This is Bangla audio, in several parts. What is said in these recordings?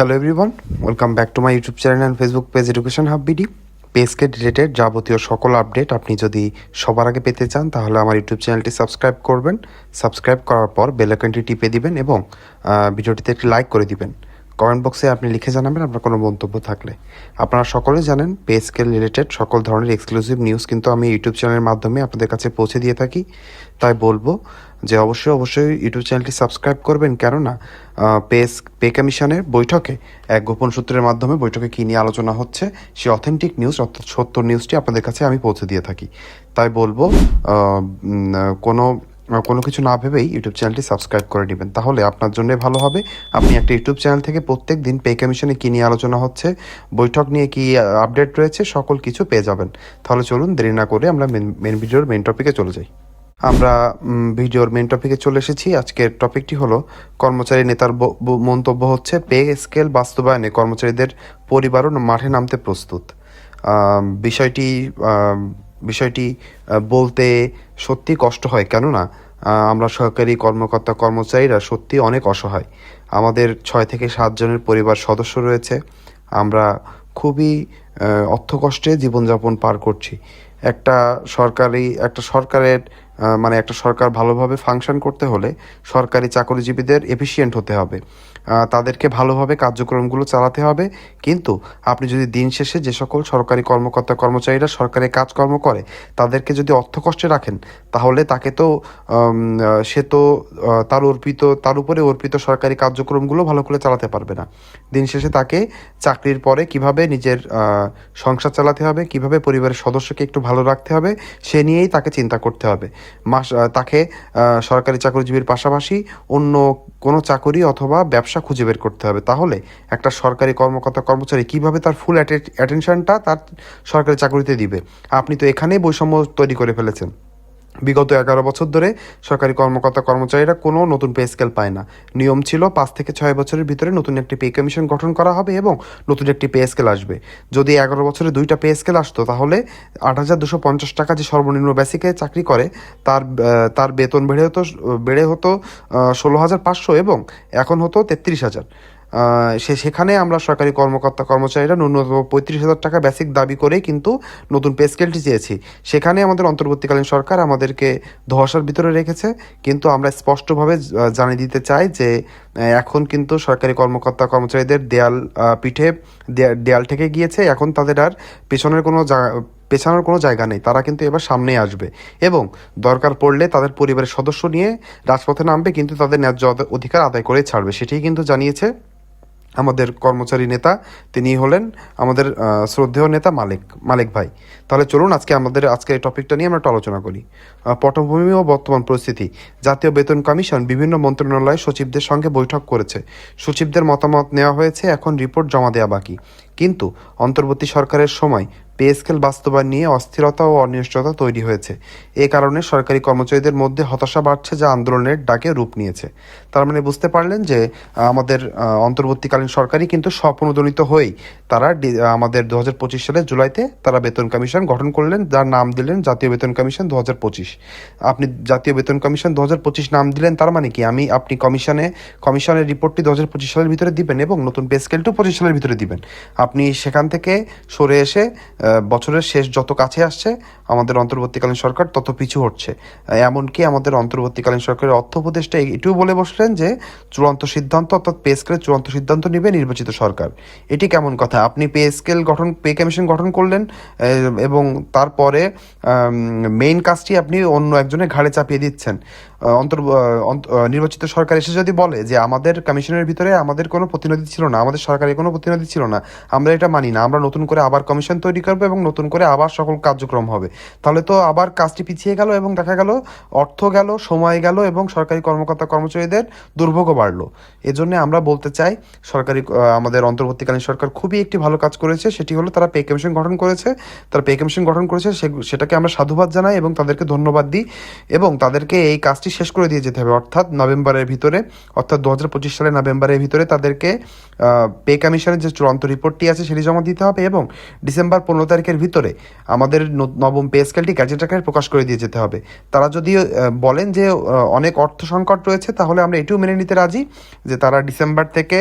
Hello everyone welcome back to my YouTube channel and Facebook page education hub BD পেজকে related যাবতীয় সকল আপডেট আপনি যদি সবার আগে পেতে চান, তাহলে আমার ইউটিউব চ্যানেলটি সাবস্ক্রাইব করবেন। সাবস্ক্রাইব করার পর বেলাকনটি টিপে দিবেন এবং ভিডিওটিতে একটি লাইক করে দিবেন। কমেন্ট বক্সে আপনি লিখে জানাবেন, আপনার কোনো মন্তব্য থাকলে। আপনারা সকলে জানেন পে স্কেল রিলেটেড সকল ধরনের এক্সক্লুসিভ নিউজ কিন্তু আমি ইউটিউব চ্যানেলের মাধ্যমে আপনাদের কাছে পৌঁছে দিয়ে থাকি। তাই বলব যে অবশ্যই অবশ্যই ইউটিউব চ্যানেলটি সাবস্ক্রাইব করবেন। কেননা পে পে কমিশনের বৈঠকে, এক গোপন সূত্রের মাধ্যমে বৈঠকে কী নিয়ে আলোচনা হচ্ছে, সে অথেন্টিক নিউজ অর্থাৎ সত্য নিউজটি আপনাদের কাছে আমি পৌঁছে দিয়ে থাকি। তাই বলব কোনো কোনো কিছু না ভেবেই ইউটিউব চ্যানেলটি সাবস্ক্রাইব করে নেবেন। তাহলে আপনার জন্য ভালো হবে। আপনি একটা ইউটিউব চ্যানেল থেকে প্রত্যেক দিন পে কমিশনে কী নিয়ে আলোচনা হচ্ছে, বৈঠক নিয়ে কি আপডেট রয়েছে, সকল কিছু পেয়ে যাবেন। তাহলে চলুন দেরি না করে আমরা মেন ভিডিওর মেন টপিকে চলে যাই। আমরা ভিডিওর মেন টপিকে চলে এসেছি। আজকের টপিকটি হলো, কর্মচারী নেতার মন্তব্য হচ্ছে পে স্কেল বাস্তবায়নে কর্মচারীদের পরিবারও মাঠে নামতে প্রস্তুত। বিষয়টি বিষয়টি বলতে সত্যি কষ্ট হয়। কেননা আমরা সরকারি কর্মকর্তা, কর্মচারীরা সত্যি অনেক অসহায়। আমাদের ছয় থেকে সাতজনের পরিবার সদস্য রয়েছে। আমরা খুবই অর্থকষ্টে জীবনযাপন পার করছি। একটা সরকারি, একটা সরকারের মানে একটা সরকার ভালোভাবে ফাংশন করতে হলে সরকারি চাকরিজীবীদের এফিসিয়েন্ট হতে হবে। তাদেরকে ভালোভাবে কার্যক্রমগুলো চালাতে হবে। কিন্তু আপনি যদি দিন শেষে যে সকল সরকারি কর্মকর্তা, কর্মচারীরা সরকারি কাজকর্ম করে, তাদেরকে যদি অর্থ কষ্টে রাখেন, তাহলে তাকে তো সে তো তার অর্পিত, তার উপরে অর্পিত সরকারি কার্যক্রমগুলো ভালো করে চালাতে পারবে না। দিন শেষে তাকে চাকরির পরে কীভাবে নিজের সংসার চালাতে হবে, কীভাবে পরিবারের সদস্যকে একটু ভালো রাখতে হবে, সে নিয়েই তাকে চিন্তা করতে হবে। মাস তাকে সরকারি চাকরিজীবীর পাশাপাশি অন্য কোনো চাকরি অথবা ব্যবসা খুঁজে বের করতে হবে। তাহলে একটা সরকারি কর্মকর্তা কর্মচারী কীভাবে তার ফুল অ্যাটেনশনটা তার সরকারি চাকরিতে দিবে? আপনি তো এখানেই বৈষম্য তৈরি করে ফেলেছেন। বিগত এগারো বছর ধরে সরকারি কর্মকর্তা কর্মচারীরা কোনো নতুন পে স্কেল পায় না। নিয়ম ছিল পাঁচ থেকে ছয় বছরের ভিতরে নতুন একটি পে কমিশন গঠন করা হবে এবং নতুন একটি পে স্কেল আসবে। যদি এগারো বছরে দুইটা পে স্কেল আসতো, তাহলে আট হাজার দুশো পঞ্চাশ টাকা যে সর্বনিম্ন বেসিকে চাকরি করে, তার তার বেতন বেড়ে হতো বেড়ে হতো ষোলো হাজার পাঁচশো এবং এখন হতো তেত্রিশ হাজার। সে সেখানে আমরা সরকারি কর্মকর্তা কর্মচারীরা ন্যূনতম পঁয়ত্রিশ হাজার টাকা বেসিক দাবি করেই কিন্তু নতুন পে স্কেলটি চেয়েছি। সেখানে আমাদের অন্তর্বর্তীকালীন সরকার আমাদেরকে ধোয়াশার ভিতরে রেখেছে, কিন্তু আমরা স্পষ্টভাবে জানিয়ে দিতে চাই যে এখন কিন্তু সরকারি কর্মকর্তা কর্মচারীদের দেয়াল পিঠে দেয়াল থেকে গিয়েছে। এখন তাদের আর পেছনের কোনো পেছানোর কোনো জায়গা নেই। তারা কিন্তু এবার সামনে আসবে। এবং দরকার পড়লে তাদের পরিবারের সদস্য নিয়ে রাজপথে নামবে, কিন্তু তাদের ন্যায্য অধিকার আদায় করে ছাড়বে। সেটাই কিন্তু জানিয়েছে আমাদের কর্মচারী নেতা, তিনি হলেন আমাদের শ্রদ্ধেয় নেতা মালিক মালিক ভাই। তাহলে চলুন আজকে আমাদের, আজকে এই টপিকটা নিয়ে আমরা একটু আলোচনা করি। পটভূমি ও বর্তমান পরিস্থিতি। জাতীয় বেতন কমিশন বিভিন্ন মন্ত্রণালয়ে সচিবদের সঙ্গে বৈঠক করেছে। সচিবদের মতামত নেওয়া হয়েছে, এখন রিপোর্ট জমা দেওয়া বাকি। কিন্তু অন্তর্বর্তী সরকারের সময় পে স্কেল বাস্তবায়ন নিয়ে অস্থিরতা ও অনিশ্চয়তা তৈরি হয়েছে। এ কারণে সরকারি কর্মচারীদের মধ্যে হতাশা বাড়ছে যা আন্দোলনের ডাকে রূপ নিয়েছে। তার মানে বুঝতে পারলেন যে, আমাদের অন্তর্বর্তীকালীন সরকারই কিন্তু স্বপ্নদলিত হয়েই তারা আমাদের দু হাজার পঁচিশ সালের জুলাইতে তারা বেতন কমিশন গঠন করলেন, যার নাম দিলেন জাতীয় বেতন কমিশন দু হাজার পঁচিশ। আপনি জাতীয় বেতন কমিশন দু হাজার পঁচিশ নাম দিলেন তার মানে কি? আমি, আপনি কমিশনে, কমিশনের রিপোর্টটি দু হাজার পঁচিশ সালের ভিতরে দিবেন এবং নতুন পে স্কেলটিও পঁচিশ সালের ভিতরে দিবেন। আপনি সেখান থেকে সরে এসে বছরের শেষ যত কাছে আসছে, আমাদের অন্তর্বর্তীকালীন সরকার তত পিছু হচ্ছে এমনকি আমাদের অন্তর্বর্তীকালীন সরকারের অর্থ উপদেষ্টা এটিও বলে বসলেন যে, চূড়ান্ত সিদ্ধান্ত অর্থাৎ পে স্কেলের চূড়ান্ত সিদ্ধান্ত নেবে নির্বাচিত সরকার। এটি কেমন কথা? আপনি পে স্কেল গঠন, পে কমিশন গঠন করলেন এবং তারপরে মেইন কাজটি আপনি অন্য একজনের ঘাড়ে চাপিয়ে দিচ্ছেন। অন্তর অন্ত- নির্বাচিত সরকার এসে যদি বলে যে, আমাদের কমিশনের ভিতরে আমাদের কোনো প্রতিনিধি ছিল না, আমাদের সরকারের কোনো প্রতিনিধি ছিল না, আমরা এটা মানি না, আমরা নতুন করে আবার কমিশন তৈরি করব এবং নতুন করে আবার সকল কার্যক্রম হবে। তাহলে তো আবার কাজটি পিছিয়ে গেল এবং দেখা গেল, অর্থ গেল, সময় গেল এবং সরকারি কর্মকর্তা কর্মচারীদের দুর্ভোগও বাড়লো। এজন্য আমরা বলতে চাই, সরকারি আমাদের অন্তর্বর্তীকালীন সরকার খুবই একটি ভালো কাজ করেছে। সেটি হলো তারা পে কমিশন গঠন করেছে। তারা পে কমিশন গঠন করেছে সেটাকে আমরা সাধুবাদ জানাই এবং তাদেরকে ধন্যবাদ দিই এবং তাদেরকে এই কাজটি শেষ করে দিয়ে যেতে হবে। অর্থাৎ নভেম্বরের ভিতরে, অর্থাৎ দু হাজার পঁচিশ সালের নভেম্বরের ভিতরে তাদেরকে পে কমিশনের যে চূড়ান্ত রিপোর্টটি আছে সেটি জমা দিতে হবে এবং ডিসেম্বর পনেরো তারিখের ভিতরে আমাদের নবম পে স্কেলটি গ্যাজেট আকারে প্রকাশ করে দিয়ে যেতে হবে। তারা যদি বলেন যে অনেক অর্থ সংকট রয়েছে, তাহলে আমরা এটিও মেনে নিতে রাজি যে তারা ডিসেম্বর থেকে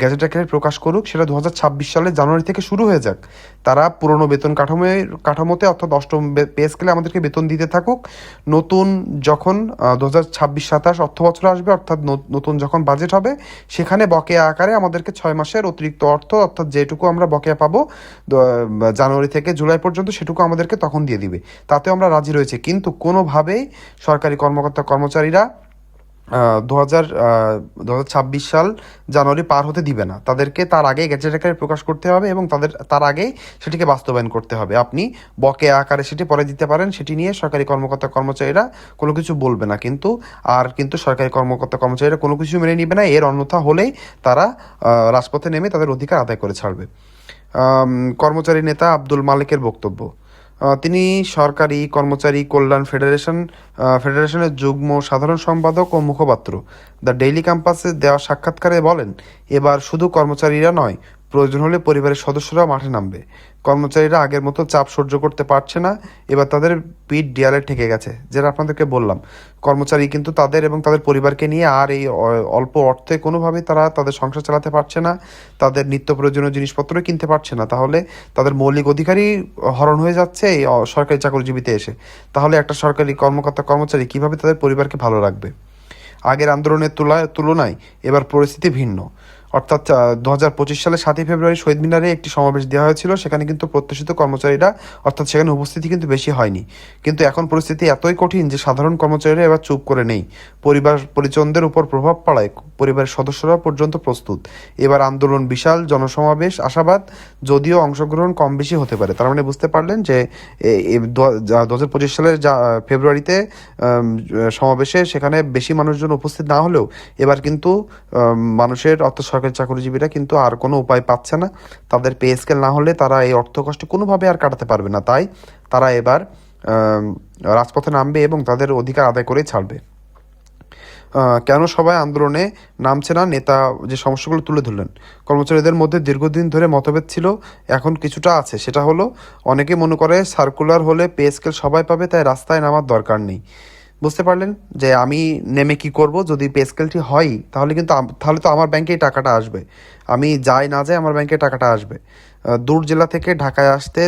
গ্যাজেট আকারে প্রকাশ করুক, সেটা দু সালের জানুয়ারি থেকে শুরু হয়ে যাক। তারা পুরনো বেতন কাঠামো কাঠামোতে অর্থাৎ অষ্টম পে স্কেলে আমাদেরকে বেতন দিতে থাকুক। নতুন যখন দু হাজার ছাব্বিশ সাতাশ অর্থ বছর আসবে, অর্থাৎ নতুন যখন বাজেট হবে, সেখানে বকেয়া আকারে আমাদেরকে ছয় মাসের অতিরিক্ত অর্থ, অর্থাৎ যেটুকু আমরা বকেয়া পাবো জানুয়ারি থেকে জুলাই পর্যন্ত সেটুকু আমাদেরকে তখন দিয়ে দিবে। তাতেও আমরা রাজি রয়েছে। কিন্তু কোনোভাবেই সরকারি কর্মকর্তা কর্মচারীরা দু হাজার দু হাজার ছাব্বিশ সাল জানুয়ারি পার হতে দিবে না। তাদেরকে তার আগে গেজেট আকারে প্রকাশ করতে হবে এবং তাদের, তার আগেই সেটিকে বাস্তবায়ন করতে হবে। আপনি বকে আকারে সেটি পরে দিতে পারেন, সেটি নিয়ে সরকারি কর্মকর্তা কর্মচারীরা কোনো কিছু বলবে না। কিন্তু, আর কিন্তু সরকারি কর্মকর্তা কর্মচারীরা কোনো কিছু মেনে নিবে না। এর অন্যথা হলেই তারা রাজপথে নেমে তাদের অধিকার আদায় করে ছাড়বে। কর্মচারী নেতা আব্দুল মালিকের বক্তব্য। তিনি সরকারি কর্মচারী কল্যাণ ফেডারেশন ফেডারেশনের যুগ্ম সাধারণ সম্পাদক ও মুখপাত্র। দ্য ডেইলি ক্যাম্পাসে দেওয়া সাক্ষাৎকারে বলেন, এবার শুধু কর্মচারীরা নয় প্রয়োজন হলে পরিবারের সদস্যরা মাঠে নামবে। কর্মচারীরা আগের মতো চাপ সহ্য করতে পারছে না, এবার তাদের পিঠ দেয়ালে ঠেকে গেছে, যেটা আপনাদেরকে বললাম। কর্মচারী কিন্তু তাদের এবং তাদের পরিবারকে নিয়ে আর এই অল্প অর্থে কোনোভাবেই তারা তাদের সংসার চালাতে পারছে না, তাদের নিত্য প্রয়োজনীয় জিনিসপত্র কিনতে পারছে না। তাহলে তাদের মৌলিক অধিকারই হরণ হয়ে যাচ্ছে এই সরকারি চাকরিজীবীতে এসে। তাহলে একটা সরকারি কর্মকর্তা, কর্মচারী কীভাবে তাদের পরিবারকে ভালো রাখবে? আগের আন্দোলনের তুলনায় এবার পরিস্থিতি ভিন্ন। অর্থাৎ দু সালের সাতই ফেব্রুয়ারি শহীদ মিনারে একটি সমাবেশ দেওয়া হয়েছিল। সেখানে কিন্তু প্রত্যাশিত কর্মচারীরা, অর্থাৎ সেখানে উপস্থিতি কিন্তু বেশি হয়নি। কিন্তু এখন পরিস্থিতি এতই কঠিন যে সাধারণ কর্মচারীরা এবার চুপ করে নেই। পরিবার, পরিজনদের উপর প্রভাব পড়ায় পরিবারের সদস্যরা পর্যন্ত প্রস্তুত। এবার আন্দোলন বিশাল, জনসমাবেশ, আশাবাদ, যদিও অংশগ্রহণ কম বেশি হতে পারে। তার মানে বুঝতে পারলেন যে দু হাজার পঁচিশ সালের যা ফেব্রুয়ারিতে সমাবেশে সেখানে বেশি মানুষজন উপস্থিত না হলেও এবার কিন্তু মানুষের অর্থ সরকারি চাকরিজীবীরা কিন্তু আর কোনো উপায় পাচ্ছে না। তাদের পে স্কেল না হলে তারা এই অর্থ কষ্ট কোনোভাবে আর কাটাতে পারবে না। তাই তারা এবার রাজপথে নামবে এবং তাদের অধিকার আদায় করে ছাড়বে। কেন সবাই আন্দোলনে নামছে না? নেতা যে সমস্যাগুলো তুলে ধরলেন, কর্মচারীদের মধ্যে দীর্ঘদিন ধরে মতভেদ ছিল, এখন কিছুটা আছে। সেটা হলো, অনেকে মনে করে সার্কুলার হলে পে স্কেল সবাই পাবে, তাই রাস্তায় নামার দরকার নেই। বুঝতে পারলেন যে আমি নেমে কি করব? যদি পে স্কেলটি হয়, তাহলে কিন্তু তাহলে তো আমার ব্যাংকেই টাকাটা আসবে। আমি যাই না যাই আমার ব্যাংকে টাকাটা আসবে। দূর জেলা থেকে ঢাকায় আসতে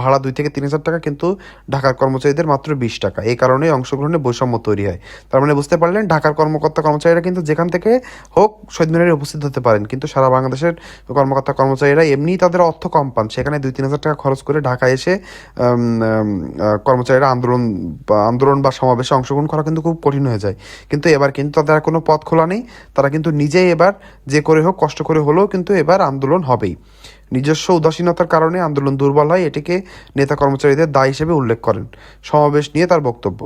ভাড়া দুই থেকে তিন হাজার টাকা, কিন্তু ঢাকার কর্মচারীদের মাত্র বিশ টাকা। এই কারণেই অংশগ্রহণে বৈষম্য তৈরি হয়। তার মানে বুঝতে পারলেন, ঢাকার কর্মকর্তা কর্মচারীরা কিন্তু যেখান থেকে হোক শহীদ মিনারে উপস্থিত হতে পারেন। কিন্তু সারা বাংলাদেশের কর্মকর্তা কর্মচারীরা এমনি তাদের অর্থ কম পান। সেখানে দুই তিন হাজার টাকা খরচ করে ঢাকায় এসে কর্মচারীরা আন্দোলন আন্দোলন বা সমাবেশে অংশগ্রহণ করা কিন্তু খুব কঠিন হয়ে যায়। কিন্তু এবার কিন্তু তাদের কোনো পথ খোলা নেই। তারা কিন্তু নিজেই এবার যে করে হোক, কষ্ট করে হলেও কিন্তু এবার আন্দোলন হবেই। নিজস্ব উদাসীনতার কারণে আন্দোলন দুর্বল হয়, এটিকে নেতা কর্মচারীদের দায় হিসেবে উল্লেখ করেন। সমাবেশ নিয়ে তার বক্তব্য।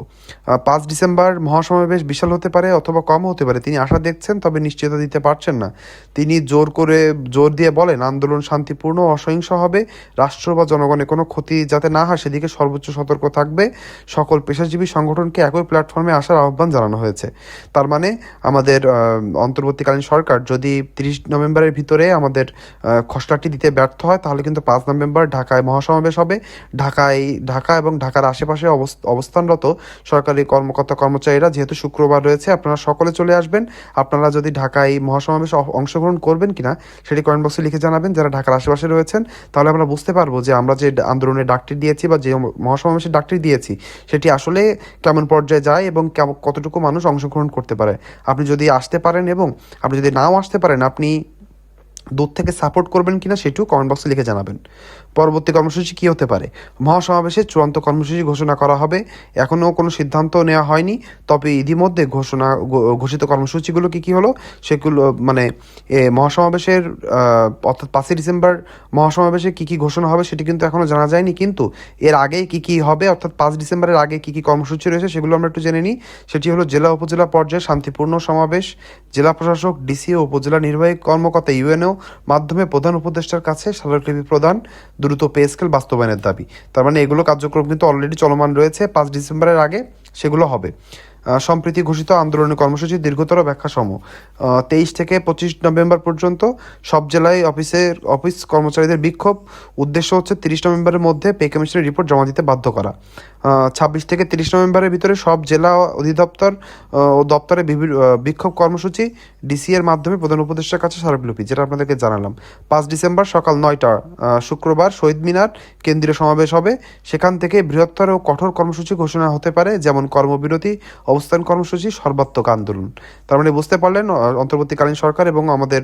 পাঁচ ডিসেম্বর মহাসমাবেশ বিশাল হতে পারে অথবা কম হতে পারে, তিনি আশা দেখছেন, তবে নিশ্চয়তা দিতে পারছেন না। তিনি জোর করে, জোর দিয়ে বলেন, আন্দোলন শান্তিপূর্ণ অসহিংস হবে, রাষ্ট্র বা জনগণের কোনো ক্ষতি যাতে না হয়, সেদিকে সর্বোচ্চ সতর্ক থাকবে। সকল পেশাজীবী সংগঠনকে একই প্ল্যাটফর্মে আসার আহ্বান জানানো হয়েছে। তার মানে আমাদের অন্তর্বর্তীকালীন সরকার যদি তিরিশ নভেম্বরের ভিতরে আমাদের খসড়াটি দিতে ব্যর্থ হয়, তাহলে কিন্তু পাঁচ নভেম্বর ঢাকায় মহাসমাবেশ হবে। ঢাকায়, ঢাকা এবং ঢাকার আশেপাশে অবস- অবস্থানরত সরকারি কর্মকর্তা কর্মচারীরা যেহেতু শুক্রবার রয়েছে, আপনারা সকলে চলে আসবেন। আপনারা যদি ঢাকায় মহাসমাবেশে অংশগ্রহণ করবেন কিনা, সেটি কমেন্ট বক্সে লিখে জানাবেন। যারা ঢাকার আশেপাশে রয়েছেন, তাহলে আমরা বুঝতে পারব যে আমরা যে আন্দোলনের ডাকটি দিয়েছি বা যে মহাসমাবেশের ডাকটি দিয়েছি, সেটি আসলে কেমন পর্যায়ে যায় এবং কতটুকু মানুষ অংশগ্রহণ করতে পারে। আপনি যদি আসতে পারেন এবং আপনি যদি নাও আসতে পারেন, আপনি দূর থেকে সাপোর্ট করবেন কিনা সেটিও কমেন্ট বক্সে লিখে জানাবেন। পরবর্তী কর্মসূচি কী হতে পারে? মহাসমাবেশে চূড়ান্ত কর্মসূচি ঘোষণা করা হবে। এখনও কোনো সিদ্ধান্ত নেওয়া হয়নি। তবে ইতিমধ্যে ঘোষণা ঘোষিত কর্মসূচিগুলো কী কী হলো? সেগুলো মানে এ, মহাসমাবেশের অর্থাৎ পাঁচই ডিসেম্বর মহাসমাবেশে কী কী ঘোষণা হবে সেটি কিন্তু এখনও জানা যায়নি। কিন্তু এর আগে কী কী হবে অর্থাৎ পাঁচ ডিসেম্বরের আগে কী কী কর্মসূচি রয়েছে সেগুলো আমরা একটু জেনে নিই। সেটি হলো জেলা উপজেলা পর্যায়ে শান্তিপূর্ণ সমাবেশ জেলা প্রশাসক ডিসি ও উপজেলা নির্বাহী কর্মকর্তা ইউএনও মাধ্যমে প্রধান উপদেষ্টার কাছে স্মারকলিপি প্রদান দ্রুত পে স্কেল বাস্তবায়নের দাবি। তার মানে এগুলো কার্যক্রম কিন্তু অলরেডি চলমান রয়েছে। পাঁচ ডিসেম্বরের আগে সেগুলো হবে। সম্প্রীতি ঘোষিত আন্দোলনের কর্মসূচির দীর্ঘতর ব্যাখ্যা সম তেইশ থেকে পঁচিশ নভেম্বর পর্যন্ত সব জেলায় অফিসের অফিস কর্মচারীদের বিক্ষোভ। উদ্দেশ্য হচ্ছে তিরিশ নভেম্বরের মধ্যে পে কমিশনের রিপোর্ট জমা দিতে বাধ্য করা। ছাব্বিশ থেকে তিরিশ নভেম্বরের ভিতরে সব জেলা অধিদপ্তর ও দপ্তরে বিক্ষোভ কর্মসূচি ডিসি এর মাধ্যমে প্রধান উপদেষ্টার কাছে স্মারকলিপি যেটা আপনাদেরকে জানালাম। পাঁচ ডিসেম্বর সকাল নয়টা শুক্রবার শহীদ মিনার কেন্দ্রীয় সমাবেশ হবে। সেখান থেকে বৃহত্তর ও কঠোর কর্মসূচি ঘোষণা হতে পারে, যেমন কর্মবিরতি, অবস্থান কর্মসূচি, সর্বাত্মক আন্দোলন। তার মানে বুঝতে পারলেন অন্তর্বর্তীকালীন সরকার এবং আমাদের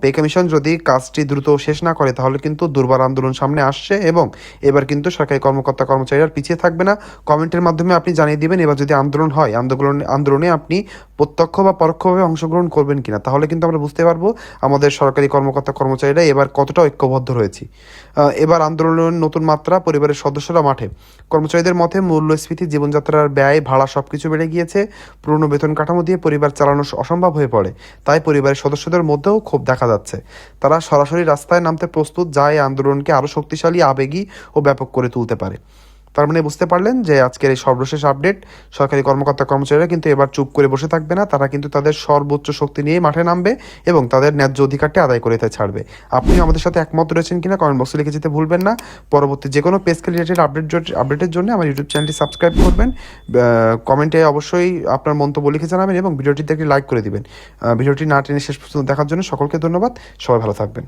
পে কমিশন যদি কাজটি দ্রুত শেষ না করে, তাহলে কিন্তু দুর্বার আন্দোলন সামনে আসছে এবং এবার কিন্তু সরকারি কর্মকর্তা কর্মচারীরা পিছিয়ে থাকবে না, কমেন্টের মাধ্যমে আপনি জানিয়ে দিবেন। এবার যদি আন্দোলন হয়, আন্দোলন, আন্দোলনে আপনি প্রত্যক্ষ বা পরোক্ষভাবে অংশগ্রহণ করবেন কিনা, তাহলে কিন্তু আমরা বুঝতে পারব আমাদের সরকারি কর্মকর্তা, কর্মচারীরা এবার কতটা ঐক্যবদ্ধ রয়েছে। এবার আন্দোলনের নতুন মাত্রা পরিবারের সদস্যরা মাঠে। কর্মচারীদের মতে, মূল্যস্ফীতি, জীবনযাত্রার ব্যয়, ভাড়া সব কিছু বেড়ে গিয়েছে। পুরনো বেতন কাঠামো দিয়ে পরিবার চালানো অসম্ভব হয়ে পড়ে। তাই পরিবারের সদস্যদের মধ্যেও ক্ষোভ দেখা যাচ্ছে। তারা সরাসরি রাস্তায় নামতে প্রস্তুত, যা এই আন্দোলনকে আরও শক্তিশালী, আবেগী ও ব্যাপক করে তুলতে পারে। তার মানে বুঝতে পারলেন যে আজকের এই সর্বশেষ আপডেট সরকারি কর্মকর্তা কর্মচারীরা কিন্তু এবার চুপ করে বসে থাকবে না, তারা কিন্তু তাদের সর্বোচ্চ শক্তি নিয়ে মাঠে নামবে এবং তাদের ন্যায্য অধিকারটি আদায় করে ছাড়বে। আপনি আমাদের সাথে একমত রয়েছেন কিনা কমেন্ট বক্সে লিখে যেতে ভুলবেন না। পরবর্তী যে কোনো পেজকে রিলেটেড আপডেট আপডেটের জন্য আমার ইউটিউব চ্যানেলটি সাবস্ক্রাইব করবেন কমেন্টে অবশ্যই আপনার মন্তব্য লিখে জানাবেন এবং ভিডিওটিতে একটি লাইক করে দিবেন। ভিডিওটি না টেনে শেষ পর্যন্ত দেখার জন্য সকলকে ধন্যবাদ। সবাই ভালো থাকবেন।